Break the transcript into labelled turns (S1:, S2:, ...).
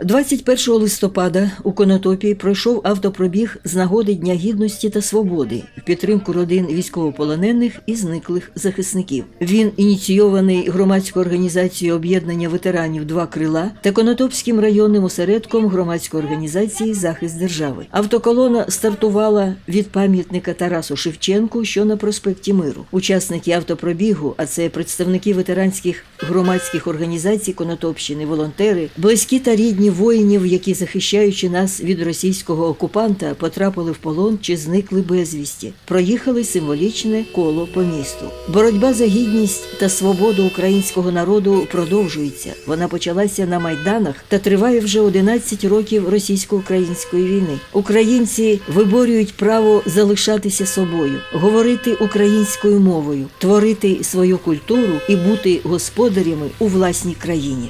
S1: 21 листопада у Конотопі пройшов автопробіг з нагоди Дня Гідності та Свободи в підтримку родин військовополонених і зниклих захисників. Він ініційований громадською організацією об'єднання ветеранів Два крила та Конотопським районним осередком громадської організації Захист держави. Автоколона стартувала від пам'ятника Тарасу Шевченку, що на проспекті Миру. Учасники автопробігу, а це представники ветеранських громадських організацій Конотопщини, волонтери, близькі та рідні воїнів, які захищаючи нас від російського окупанта, потрапили в полон чи зникли безвісті, проїхали символічне коло по місту. Боротьба за гідність та свободу українського народу продовжується. Вона почалася на майданах та триває вже 11 років російсько-української війни. Українці виборюють право залишатися собою, говорити українською мовою, творити свою культуру і бути господарями у власній країні.